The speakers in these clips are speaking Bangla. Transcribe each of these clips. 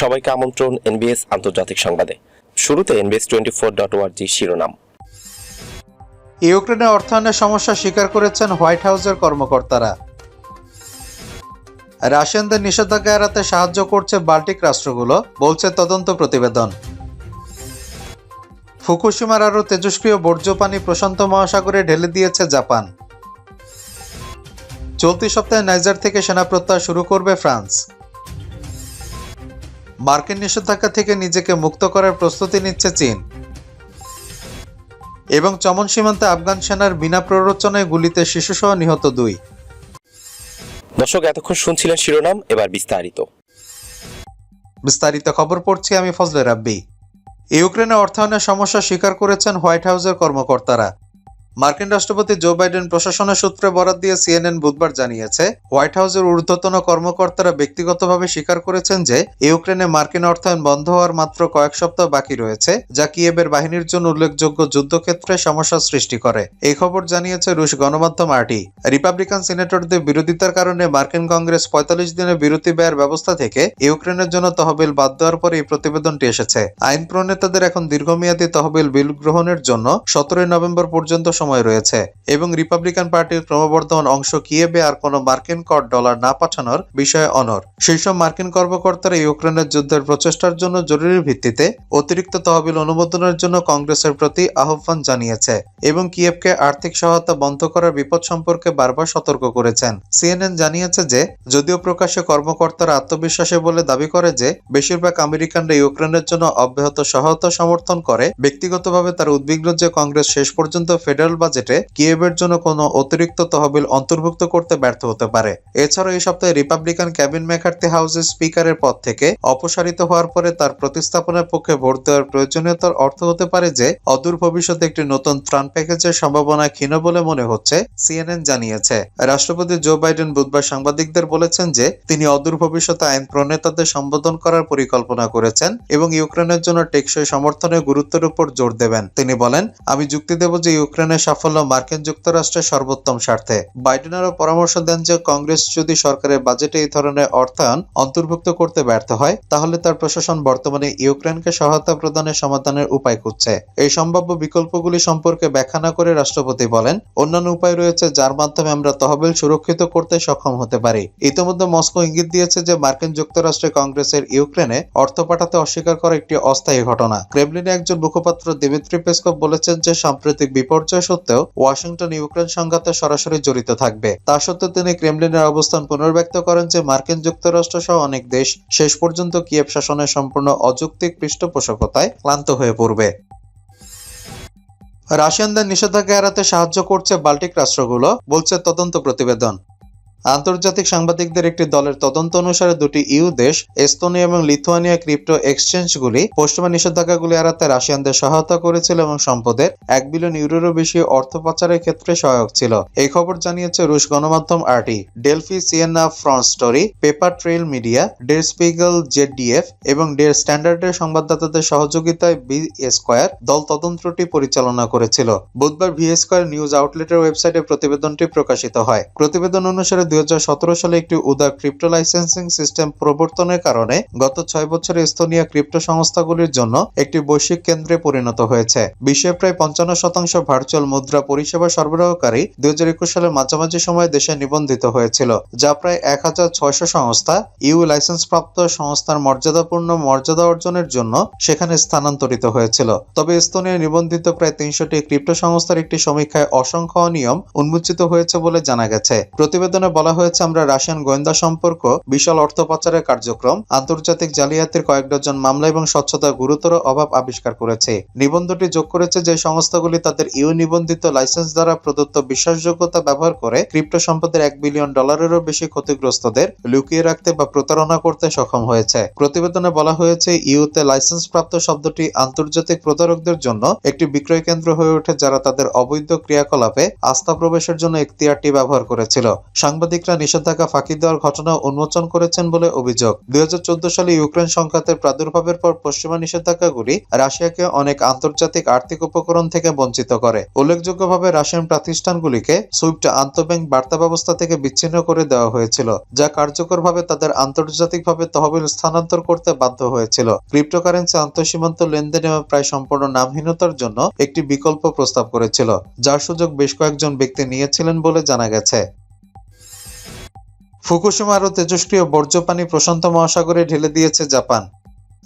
সবাইকে আমন্ত্রণ এনবিএস আন্তর্জাতিক সংবাদে। শুরুতে এনবিএস টোয়েন্টি ফোর ডট ওয়ার্জি শিরোনাম। ইউক্রেনে অর্থায়নের সমস্যা স্বীকার করেছেন হোয়াইট হাউসের কর্মকর্তারা। রাশিয়ানদের নিষেধাজ্ঞা এড়াতে সাহায্য করছে বাল্টিক রাষ্ট্রগুলো, বলছে তদন্ত প্রতিবেদন। ফুকুশিমার আরও তেজস্ক্রিয় বর্জ্য পানি প্রশান্ত মহাসাগরে ঢেলে দিয়েছে জাপান। চলতি সপ্তাহে নাইজার থেকে সেনা প্রত্যাহার শুরু করবে ফ্রান্স। মার্কিন নিষেধাজ্ঞা থেকে নিজেকে মুক্ত করার প্রস্তুতি নিচ্ছে চীন। এবং চমন সীমান্তে আফগান সেনার বিনা প্ররোচনায় গুলিতে শিশুসহ নিহত দুই। দর্শক এতক্ষণ শুনছিলেন শিরোনাম এবার বিস্তারিত। বিস্তারিত খবর পড়ছি আমি ফজলে রাব্বি। ইউক্রেনে অর্থায়নের সমস্যা স্বীকার করেছেন হোয়াইট হাউসের কর্মকর্তারা। মার্কিন রাষ্ট্রপতি জো বাইডেন প্রশাসনের সূত্রে বরাত দিয়ে সিএনএন বুধবার জানিয়েছে, হোয়াইট হাউসের ঊর্ধ্বতন কর্মকর্তারা ব্যক্তিগতভাবে স্বীকার করেছেন যে, ইউক্রেনে মার্কিন অর্থায়ন বন্ধ হওয়ার মাত্র কয়েক সপ্তাহ বাকি রয়েছে, যা কিয়েবের বাহিনীর জন্য উল্লেখযোগ্য যুদ্ধক্ষেত্রে সমস্যা সৃষ্টি করে। এই খবর জানিয়েছে রুশ গণমাধ্যম আরটি। রিপাবলিকান সিনেটরদের বিরোধিতার কারণে মার্কিন কংগ্রেস পঁয়তাল্লিশ দিনের বিরতি ব্যয়ের ব্যবস্থা থেকে ইউক্রেনের জন্য তহবিল বাদ দেওয়ার পরে এই প্রতিবেদনটি এসেছে। আইন প্রণেতাদের এখন দীর্ঘমেয়াদী তহবিল বিল গ্রহণের জন্য সতেরোই নভেম্বর পর্যন্ত সময় রয়েছে। এবং রিপাবলিকান পার্টির ক্রমবর্ধমান অংশ কিয়েবে আর কোনো মার্কিন কর ডলার না পাঠানোর বিষয়ে অনর শীর্ষ মার্কিন কর্মকর্তারা ইউক্রেনের যুদ্ধের প্রচেষ্টার জন্য জরুরি ভিত্তিতে অতিরিক্ত তহবিল অনুমোদনের জন্য কংগ্রেসের প্রতি আহ্বান জানিয়েছে এবং কিয়েভকে আর্থিক সহায়তা বন্ধ করার বিপদ সম্পর্কে বারবার সতর্ক করেছেন। সিএনএন জানিয়েছে যে, যদিও প্রকাশ্যে কর্মকর্তারা আত্মবিশ্বাসে বলে দাবি করে যে, বেশিরভাগ আমেরিকানরা ইউক্রেনের জন্য অব্যাহত সহায়তা সমর্থন করে, ব্যক্তিগতভাবে তার উদ্বিগ্ন যে কংগ্রেস শেষ পর্যন্ত ফেডারেল বাজেটে কিয়েভের জন্য কোনো অতিরিক্ত তহবিল অন্তর্ভুক্ত করতে ব্যর্থ হতে পারে। এছাড়াও এই সপ্তাহে রিপাবলিকান ক্যাবিন ম্যাকার্থি হাউসের স্পিকারের পদ থেকে অপসারিত হওয়ার পরে তার প্রতিস্থাপনের পক্ষে ভোট দেওয়ার প্রয়োজনীয়তার অর্থ হতে পারে যে, অদূর ভবিষ্যতে একটি নতুন ত্রাণ প্যাকেজের সম্ভাবনা ক্ষীণ বলে মনে হচ্ছে, সিএনএন জানিয়েছে। রাষ্ট্রপতি জো বাইডেন বুধবার সাংবাদিকদের বলেছেন যে, তিনি অদূর ভবিষ্যতে আইন প্রণেতাদের সম্বোধন করার পরিকল্পনা করেছেন এবং ইউক্রেনের জন্য টেকসই সমর্থনের গুরুত্বের উপর জোর দেবেন। তিনি বলেন, আমি যুক্তি দেব যে ইউক্রেনের সাফল্য মার্কিন যুক্তরাষ্ট্রের সর্বোত্তম স্বার্থে। বাইডেন আরও পরামর্শ দেন যে, কংগ্রেস যদি সরকারের বাজেটে এই ধরনের অর্থায়ন অন্তর্ভুক্ত করতে ব্যর্থ হয়, তাহলে তার প্রশাসন বর্তমানে ইউক্রেনকে সহায়তা প্রদানের সমাধানের উপায় খুঁজছে। এই সম্ভাব্য বিকল্পগুলি সম্পর্কে ব্যাখ্যা না করে রাষ্ট্রপতি বলেন, অন্যান্য উপায় রয়েছে যার মাধ্যমে আমরা তহবিল সুরক্ষিত করতে সক্ষম হতে পারি। ইতিমধ্যে মস্কো ইঙ্গিত দিয়েছে যে, মার্কিন যুক্তরাষ্ট্রে কংগ্রেসের ইউক্রেনে অর্থ পাঠাতে অস্বীকার করা একটি অস্থায়ী ঘটনা। ক্রেমলিনে একজন মুখপাত্র দিমিত্রি পেসকভ বলেছেন যে, সাম্প্রতিক বিপর্যয় সত্ত্বেও ওয়াশিংটন ইউক্রেন সংঘাতে সরাসরি জড়িত থাকবে। তা সত্ত্বেও তিনি ক্রেমলিনের অবস্থান পুনর্ব্যক্ত করেন যে মার্কিন যুক্তরাষ্ট্র সহ অনেক দেশ শেষ পর্যন্ত কিয়েভ শাসনের সম্পূর্ণ অযৌক্তিক পৃষ্ঠপোষকতায় ক্লান্ত হয়ে পড়বে। রাশিয়ানদের নিষেধাজ্ঞা এড়াতে সাহায্য করছে বাল্টিক রাষ্ট্রগুলো, বলছে তদন্ত প্রতিবেদন। আন্তর্জাতিক সাংবাদিকদের একটি দলের তদন্ত অনুসারে দুটি ইউ দেশ, এস্তোনিয়া এবং লিথুয়ানিয়া ক্রিপ্টো এক্সচেঞ্জগুলি পশ্চিমা নিষেধাজ্ঞাগুলি এড়াতে রাশিয়ানদের সহায়তা করেছিল এবং সম্পদের এক বিলিয়ন ইউরোরও বেশি অর্থ পাচারের ক্ষেত্রে সহায়ক ছিল। এই খবর জানিয়েছে রুশ গণমাধ্যম RT. Delfi Siena Front Story, Paper Trail Media Der Spiegel ZDF এবং ডের স্ট্যান্ডার্ডের সংবাদদাতাদের সহযোগিতায় বি স্কোয়ার দল তদন্তটি পরিচালনা করেছিল। বুধবার ভি স্কোয়ার নিউজ আউটলেটের ওয়েবসাইটে প্রতিবেদনটি প্রকাশিত হয়। প্রতিবেদন অনুসারে দুই সালে একটি উদার ক্রিপ্টো লাইসেন্সিং সিস্টেম প্রবর্তনের কারণে গত ছয় বছরে এস্তোনিয়া ক্রিপ্টো সংস্থাগুলির জন্য একটি বৈশ্বিক কেন্দ্রে পরিণত হয়েছে। বিশ্বের প্রায় পঞ্চান্ন শতাংশ ভার্চুয়াল মুদ্রা পরিষেবা সরবরাহকারী দুই সালের মাঝামাঝি সময়ে দেশে নিবন্ধিত হয়েছিল, যা প্রায় এক হাজার ছয়শো সংস্থা, ইউ লাইসেন্সপ্রাপ্ত সংস্থার মর্যাদাপূর্ণ মর্যাদা অর্জনের জন্য সেখানে স্থানান্তরিত হয়েছিল। তবে এস্তোনিয়া নিবন্ধিত প্রায় তিনশোটি ক্রিপ্টো সংস্থার একটি সমীক্ষায় অসংখ্য অনিয়ম উন্মোচিত হয়েছে বলে জানা গেছে। প্রতিবেদনে বলা হয়েছে, আমরা রাশিয়ান গোয়েন্দা সম্পর্ক, বিশাল অর্থ পাচারের কার্যক্রম, আন্তর্জাতিক জালিয়াতির কয়েক ডজন মামলা এবং স্বচ্ছতার গুরুতর অভাব আবিষ্কার করেছে। নিবন্ধটি যোগ করেছে যে সংস্থাগুলি তাদের ইউ নিবন্ধিত লাইসেন্স দ্বারা প্রদত্ত বিশ্বাসযোগ্যতা ব্যবহার করে ক্রিপ্টো সম্পদের এক বিলিয়ন ডলারেরও বেশি ক্ষতিগ্রস্তদের লুকিয়ে রাখতে বা প্রতারণা করতে সক্ষম হয়েছে। প্রতিবেদনে বলা হয়েছে, ইউতে লাইসেন্স প্রাপ্ত শব্দটি আন্তর্জাতিক প্রতারকদের জন্য একটি বিক্রয় কেন্দ্র হয়ে ওঠে যারা তাদের অবৈধ ক্রিয়াকলাপে আস্থা প্রবেশের জন্য এখতিয়ারটি ব্যবহার করেছিল। সাংবাদিক সাংবাদিকরা নিষেধাজ্ঞা ফাঁকি দেওয়ার ঘটনা উন্মোচন করেছেন বলে অভিযোগ। দুই হাজার চোদ্দ সালে ইউক্রেন সংঘাতের প্রাদুর্ভাবের পর পশ্চিমা নিষেধাজ্ঞাগুলি রাশিয়াকে অনেক আন্তর্জাতিক আর্থিক উপকরণ থেকে বঞ্চিত করে। উল্লেখযোগ্যভাবে রাশিয়ান প্রতিষ্ঠানগুলিকে সুইফট আন্তঃব্যাংক বার্তা ব্যবস্থা থেকে বিচ্ছিন্ন করে দেওয়া হয়েছিল, যা কার্যকরভাবে তাদের আন্তর্জাতিকভাবে তহবিল স্থানান্তর করতে বাধ্য হয়েছিল। ক্রিপ্টোকারেন্সি আন্তঃসীমান্ত লেনদেন প্রায় সম্পূর্ণ নামহীনতার জন্য একটি বিকল্প প্রস্তাব করেছিল, যার সুযোগ বেশ কয়েকজন ব্যক্তি নিয়েছিলেন বলে জানা গেছে। ফুকুশিমা আরও তেজস্ক্রিয় বর্জ্য পানি প্রশান্ত মহাসাগরে ঢেলে দিয়েছে জাপান।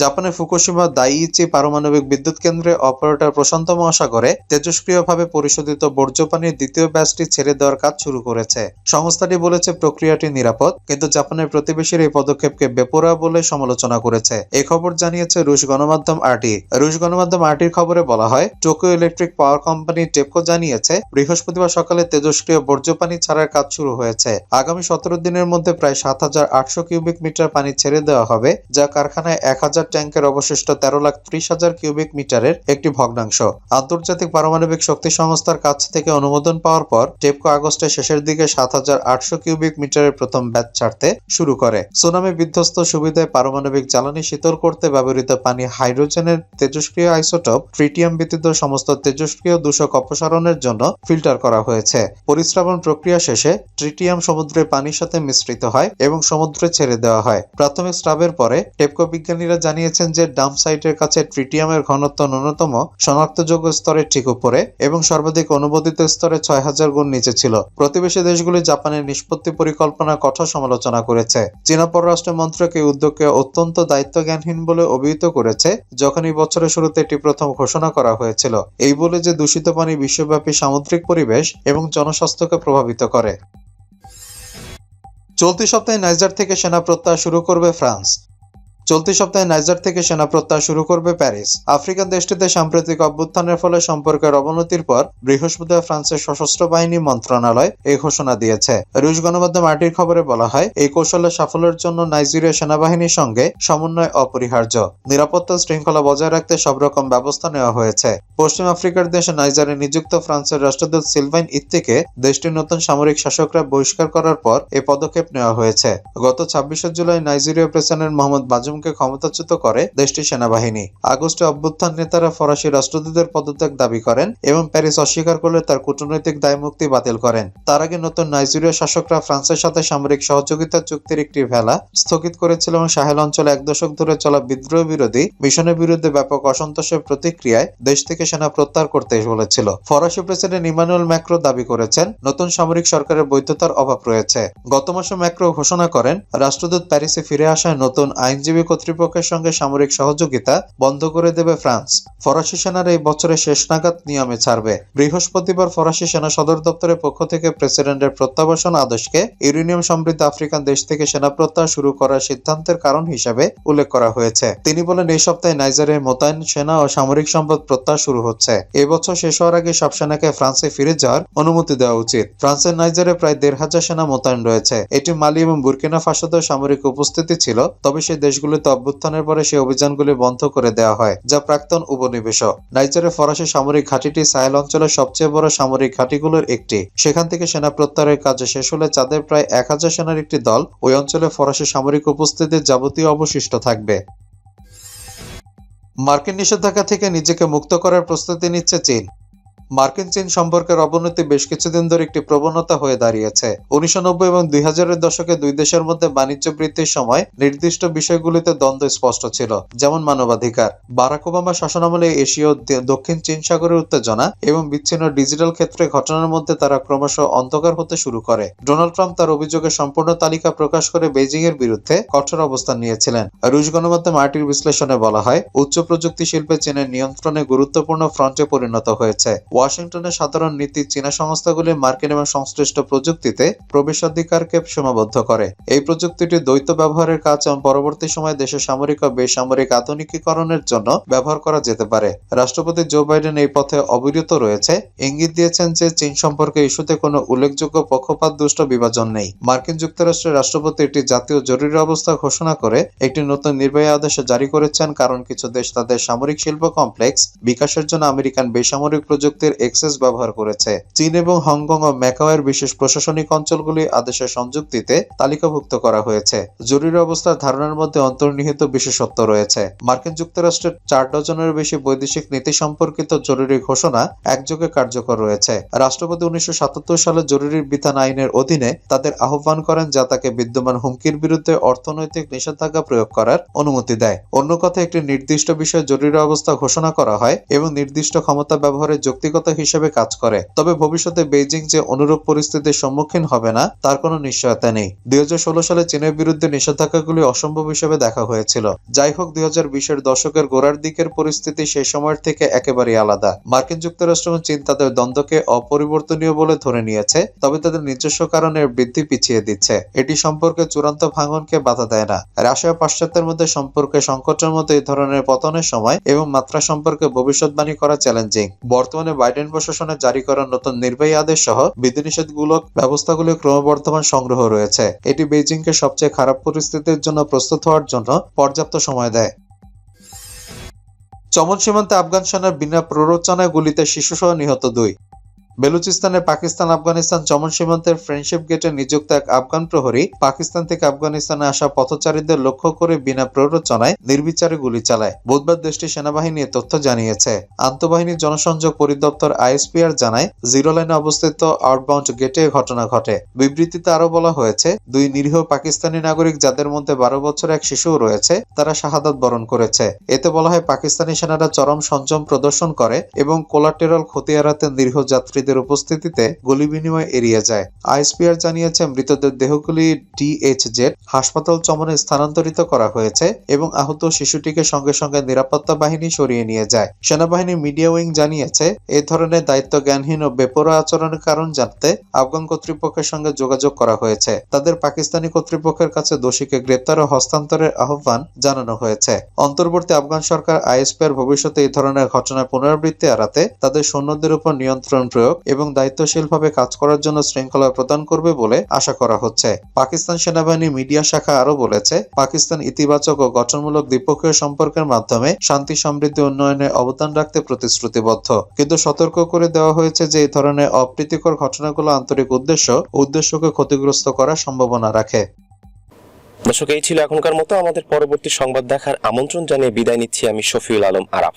জাপানের ফুকুশিমা দাইইচি পারমাণবিক বিদ্যুৎ কেন্দ্রে অপারেটর প্রশান্ত মহাসাগরে তেজস্ক্রিয়ভাবে পরিশোধিত বর্জ্য পানির দ্বিতীয় ব্যাচটি ছেড়ে দেওয়ার কাজ শুরু করেছে। সংস্থাটি বলেছে প্রক্রিয়াটি নিরাপদ, কিন্তু জাপানের প্রতিবেশীর এই পদক্ষেপকে বেপরোয়া বলে সমালোচনা করেছে। এই খবর জানিয়েছে রুশ গণমাধ্যম আরটি। রুশ গণমাধ্যম আরটির খবরে বলা হয়, Tokyo Electric Power Company TEPCO জানিয়েছে, বৃহস্পতিবার সকালে তেজস্ক্রিয় বর্জ্য পানি ছাড়ার কাজ শুরু হয়েছে। আগামী সতেরো দিনের মধ্যে প্রায় সাত হাজার আটশো কিউবিক মিটার পানি ছেড়ে দেওয়া হবে, যা কারখানায় এক হাজার ট্যাঙ্কের অবশিষ্ট তেরো লাখ ত্রিশ হাজার কিউবিক মিটারের একটি ভগ্নাংশ। আন্তর্জাতিক পারমাণবিক শক্তি সংস্থার কাছ থেকে অনুমোদন পাওয়ার পর, টেপকো আগস্টের শেষের দিকে সাত হাজার আটশো কিউবিক মিটারের প্রথম ব্যাচ ছাড়তে শুরু করে। সুনামি বিধ্বস্ত সুবিধায় পারমাণবিক জ্বালানি শীতল করতে ব্যবহৃত পানি হাইড্রোজেনের তেজস্ক্রিয় আইসোটপ, ট্রিটিয়াম ব্যতীত সমস্ত তেজস্ক্রিয় দূষক অপসারণের জন্য ফিল্টার করা হয়েছে। পরিস্রাবন প্রক্রিয়া শেষে ট্রিটিয়াম সমুদ্রের পানির সাথে মিশ্রিত হয় এবং সমুদ্রে ছেড়ে দেওয়া হয়। প্রাথমিক স্রাবের পরে টেপকো বিজ্ঞানীরা জানিয়েছেন যে ডাম্প সাইটের কাছে ট্রিটিয়ামের ঘনত্ব ন্যূনতম, শনাক্তযোগ্য স্তরের ঠিক উপরে এবং সর্বাধিক অনুমোদিত স্তরে ছয় হাজার গুণ নিচে ছিল। প্রতিবেশী দেশগুলি জাপানের নিষ্পত্তি পরিকল্পনা কঠোর সমালোচনা করেছে। চীনা পররাষ্ট্র মন্ত্রক এই উদ্যোগকে অত্যন্ত দায়িত্বজ্ঞানহীন বলে অভিহিত করেছে, যখন এই বছরের শুরুতে এটি প্রথম ঘোষণা করা হয়েছিল। এই বলে যে দূষিত পানি বিশ্বব্যাপী সামুদ্রিক পরিবেশ এবং জনস্বাস্থ্যকে প্রভাবিত করে। চলতি সপ্তাহে নাইজার থেকে সেনা প্রত্যাহার শুরু করবে ফ্রান্স। চলতি সপ্তাহে নাইজার থেকে সেনা প্রত্যাহার শুরু করবে প্যারিস। আফ্রিকান দেশটিতে সাম্প্রতিক অভ্যুত্থানের ফলে সম্পর্কের অবনতির পর বৃহস্পতিবার ফ্রান্সের সশস্ত্র বাহিনী মন্ত্রণালয় এই ঘোষণা দিয়েছে। রুশ গণমাধ্যম আরটির খবরে বলা হয়, এই কৌশলের সাফল্যের জন্য নাইজেরিয়া সেনাবাহিনীর সঙ্গে সমন্বয় অপরিহার্য। নিরাপত্তা শৃঙ্খলা বজায় রাখতে সব রকম ব্যবস্থা নেওয়া হয়েছে। পশ্চিম আফ্রিকার দেশে নাইজারে নিযুক্ত ফ্রান্সের রাষ্ট্রদূত সিলভাইন ইত্তিকে দেশটির নতুন সামরিক শাসকরা বহিষ্কার করার পর এ পদক্ষেপ নেওয়া হয়েছে। গত ছাব্বিশে জুলাই নাইজেরিয়া প্রেসিডেন্ট মোহাম্মদ বাজুমকে ক্ষমতাচ্যুত করে দেশটির সেনাবাহিনী। আগস্টে অভ্যুত্থান নেতারা ফরাসি রাষ্ট্রদূতের পদত্যাগ দাবি করেন এবং প্যারিস অস্বীকার করলে তার কূটনৈতিক দায়মুক্তি বাতিল করেন। তার আগে নতুন নাইজেরিয়া শাসকরা ফ্রান্সের সাথে সামরিক সহযোগিতা চুক্তির একটি ভেলা স্থগিত করেছিল এবং সাহেল অঞ্চলে এক দশক ধরে চলা বিদ্রোহ বিরোধী মিশনের বিরুদ্ধে ব্যাপক অসন্তোষের প্রতিক্রিয়ায় দেশ থেকে সেনা প্রত্যাহার করতে বলেছিল। ফরাসি প্রেসিডেন্ট ইমানুয়েল ম্যাক্রো দাবি করেছেন, নতুন সামরিক সরকারের বৈধতার অভাব রয়েছে। গত মাসে ম্যাক্রো ঘোষণা করেন, রাষ্ট্রদূত প্যারিসে ফিরে আসায় নতুন আইনজীবী কর্তৃপক্ষের সঙ্গে সামরিক সহযোগিতা বন্ধ করে দেবে ফ্রান্স। ফরাসি সেনার এই বছরের শেষ নাগাদ নিয়মে ছাড়বে। বৃহস্পতিবার ফরাসি সেনা সদর দপ্তরের পক্ষ থেকে প্রেসিডেন্টের প্রত্যাবাসন আদেশকে ইউরেনিয়াম সমৃদ্ধ আফ্রিকান দেশ থেকে সেনা প্রত্যাহার শুরু করার সিদ্ধান্তের কারণ হিসেবে উল্লেখ করা হয়েছে। তিনি বলেন, এই সপ্তাহে নাইজারে মোতায়েন সেনা ও সামরিক সম্পদ প্রত্যাহার শুরু হচ্ছে। এবছর শেষ হওয়ার আগে সব সেনাকে ফ্রান্সে ফিরে যাওয়ার অনুমতি দেওয়া উচিত। ফ্রান্সের নাইজারে প্রায় দেড় হাজার সেনা মোতায়েন রয়েছে। এটি মালি এবং বুর্কিনা ফাসোতেও সামরিক উপস্থিতি ছিল, তবে সেই দেশগুলিতে অভ্যুত্থানের পরে সেই অভিযানগুলি বন্ধ করে দেওয়া হয়, যা প্রাক্তন উপনিবেশক। নাইজারের ফরাসি সামরিক ঘাঁটিটি সাহেল অঞ্চলের সবচেয়ে বড় সামরিক ঘাঁটিগুলোর একটি। সেখান থেকে সেনা প্রত্যাহারের কাজ শেষ হলে চাঁদের প্রায় এক হাজার সেনার একটি দল ওই অঞ্চলে ফরাসি সামরিক উপস্থিতির যাবতীয় অবশিষ্ট থাকবে। মার্কিন নিষেধাজ্ঞা থেকে নিজেকে মুক্ত করার প্রস্তুতি নিচ্ছে চীন। মার্কিন চীন সম্পর্কের অবনতি বেশ কিছুদিন ধরে একটি প্রবণতা হয়ে দাঁড়িয়েছে। উনিশশো নব্বই এবং দুই হাজারের দশকে দুই দেশের মধ্যে বাণিজ্য বৃদ্ধির সময় নির্দিষ্ট বিষয়গুলিতে দ্বন্দ্ব স্পষ্ট ছিল, যেমন মানবাধিকার। বারাক ওবামা শাসনামলে এশীয় দক্ষিণ চীন সাগরের উত্তেজনা এবং বিচ্ছিন্ন ডিজিটাল ক্ষেত্রে ঘটনার মধ্যে তারা ক্রমশ অন্ধকার হতে শুরু করে। ডোনাল্ড ট্রাম্প তার অভিযোগের সম্পূর্ণ তালিকা প্রকাশ করে বেজিং এর বিরুদ্ধে কঠোর অবস্থান নিয়েছিলেন। রুশ গণমাধ্যম আরটির বিশ্লেষণে বলা হয়, উচ্চ প্রযুক্তি শিল্পে চীনের নিয়ন্ত্রণে গুরুত্বপূর্ণ ফ্রন্টে পরিণত হয়েছে। ওয়াশিংটনের সাধারণ নীতি চীনা সংস্থাগুলি মার্কিন এবং সংশ্লিষ্ট প্রযুক্তিতে প্রবেশাধিকারকে সীমাবদ্ধ করে। এই প্রযুক্তিটি দ্বৈত ব্যবহারের কাজ এবং পরবর্তী সময়ে দেশের সামরিক ও বেসামরিক আধুনিকীকরণের জন্য ব্যবহার করা যেতে পারে। রাষ্ট্রপতি জো বাইডেন এই পথে অবিরত রয়েছে। ইঙ্গিত দিয়েছেন যে চীন সম্পর্কে ইস্যুতে কোনো উল্লেখযোগ্য পক্ষপাত, দুষ্ট বিভাজন নেই। মার্কিন যুক্তরাষ্ট্রের রাষ্ট্রপতি একটি জাতীয় জরুরি অবস্থা ঘোষণা করে একটি নতুন নির্বাহী আদেশ জারি করেছেন, কারণ কিছু দেশ তাদের সামরিক শিল্প কমপ্লেক্স বিকাশের জন্য আমেরিকান বেসামরিক প্রযুক্তির শক্তির এক্সেস ব্যবহার করেছে। চীন এবং হংকং ও ম্যাকাওয়ের বিশেষ প্রশাসনিক অঞ্চলগুলি আদেশের সংযুক্তিতে তালিকাভুক্ত করা হয়েছে। জরুরি অবস্থার ধারণার মধ্যে অন্তর্নিহিত বিশেষত্ব রয়েছে। মার্কিন যুক্তরাষ্ট্রের চার ডজনের বেশি বৈদেশিক নীতি সম্পর্কিত জরুরি ঘোষণা একযোগে কার্যকর রয়েছে। রাষ্ট্রপতি উনিশশো সাতাত্তর সালে জরুরি বিধান আইনের অধীনে তাদের আহ্বান করেন যা তাকে বিদ্যমান হুমকির বিরুদ্ধে অর্থনৈতিক নিষেধাজ্ঞা প্রয়োগ করার অনুমতি দেয়। অন্য কথা একটি নির্দিষ্ট বিষয়ে জরুরি অবস্থা ঘোষণা করা হয় এবং নির্দিষ্ট ক্ষমতা ব্যবহারের যৌক্তিকতা হিসেবে কাজ করে। তবে ভবিষ্যতে বেইজিং যে অনুরূপ পরিস্থিতির সম্মুখীন হবে না, তার কোনো নিশ্চয়তা নেই। দুই সালে চীনের বিরুদ্ধে নিষেধাজ্ঞাগুলি অসম্ভব হিসেবে দেখা হয়েছিল। যাই হোক, দুই বিশের দশকের গোড়ার দিকের পরিস্থিতি সেই সময়ের থেকে একেবারেই আলাদা। মার্কিন যুক্তরাষ্ট্র এবং চীন তাদের দ্বন্দ্বকে অপরিবর্তনীয় বলে ধরে নিয়েছে, তবে তাদের নিজস্ব কারণের বৃদ্ধি পিছিয়ে দিচ্ছে। এটি সম্পর্কে চূড়ান্ত ভাঙনকে বাধা দেয় না। রাশিয়া পাশ্চাত্যের মধ্যে সম্পর্কে সংকটের মধ্যে এই ধরনের পতনের সময় এবং মাত্রা সম্পর্কে ভবিষ্যৎবাণী করা চ্যালেঞ্জিং। বর্তমানে বাইডেন প্রশাসনের জারি করা নতুন নির্বাহী আদেশ সহ বিধিনিষেধমূলক ব্যবস্থাগুলির ক্রমবর্ধমান সংগ্রহ রয়েছে। এটি বেইজিংকে সবচেয়ে খারাপ পরিস্থিতির জন্য প্রস্তুত হওয়ার জন্য পর্যাপ্ত সময় দেয়। চমন সীমান্তে আফগান সেনার বিনা প্ররোচনায় গুলিতে শিশুসহ নিহত দুই। বেলুচিস্তানের পাকিস্তান, আফগানিস্তান চমন সীমান্তের ফ্রেন্ডশিপ গেটে নিযুক্ত এক আফগান প্রহরী পাকিস্তান থেকে আফগানিস্তানে আসা পথচারীদের লক্ষ্য করে বিনা প্ররোচনায় নির্বিচারে গুলি চালায়। বুধবার দেশটির সেনাবাহিনী তথ্য জানিয়েছে। আন্তঃবাহিনী জনসংযোগ পরিদপ্তর আইএসপিআর জানায়, জিরো লাইনে অবস্থিত আউটবাউন্ড গেটে ঘটনা ঘটে। বিবৃতিতে আরও বলা হয়েছে, দুই নিরীহ পাকিস্তানি নাগরিক যাদের মধ্যে বারো বছর এক শিশুও রয়েছে, তারা শাহাদাত বরণ করেছে। এতে বলা হয়, পাকিস্তানি সেনারা চরম সংযম প্রদর্শন করে এবং কোলাটেরাল ক্ষতি এড়াতে নিরীহ যাত্রীদের উপস্থিতিতে গুলি বিনিময় এড়িয়ে যায়। আইএসপিআর জানিয়েছে, মৃতদের দেহগুলি ডিএইচজেড হাসপাতাল চমনে স্থানান্তরিত করা হয়েছে এবং আহত শিশুটিকে সঙ্গে সঙ্গে নিরাপত্তা বাহিনী সরিয়ে নিয়ে যায়। সেনাবাহিনী মিডিয়া উইং জানিয়েছে, এ ধরনের দায়িত্ব জ্ঞানহীন ও বেপরোয়া আচরণের কারণ জানতে আফগান কর্তৃপক্ষের সঙ্গে যোগাযোগ করা হয়েছে। তাদের পাকিস্তানি কর্তৃপক্ষের কাছে দোষীকে গ্রেপ্তার ও হস্তান্তরের আহ্বান জানানো হয়েছে। অন্তর্বর্তী আফগান সরকার আইএসপিআর ভবিষ্যতে এই ধরনের ঘটনার পুনরাবৃত্তি এড়াতে তাদের সৈন্যদের উপর নিয়ন্ত্রণ প্রয়োগ এবং দায়িত্বশীলভাবে কাজ করার জন্য শৃঙ্খলা প্রদান করবে বলে আশা করা হচ্ছে। পাকিস্তান সেনাবাহিনী মিডিয়া শাখা আরও বলেছে, পাকিস্তান ইতিবাচক ও গঠনমূলক দ্বিপক্ষীয় সম্পর্কের মাধ্যমে শান্তি, সমৃদ্ধি উন্নয়নে অবদান রাখতে প্রতিশ্রুতিবদ্ধ। কিন্তু সতর্ক করে দেওয়া হয়েছে যে, এই ধরনের অপ্রীতিকর ঘটনাগুলো আন্তরিক উদ্দেশ্য উদ্দেশ্যকে ক্ষতিগ্রস্ত করার সম্ভাবনা রাখে। দর্শক, এই ছিল এখনকার মতো। আমাদের পরবর্তী সংবাদ দেখার আমন্ত্রণ জানিয়ে বিদায় নিচ্ছি আমি শফিউল আলম আরাফ।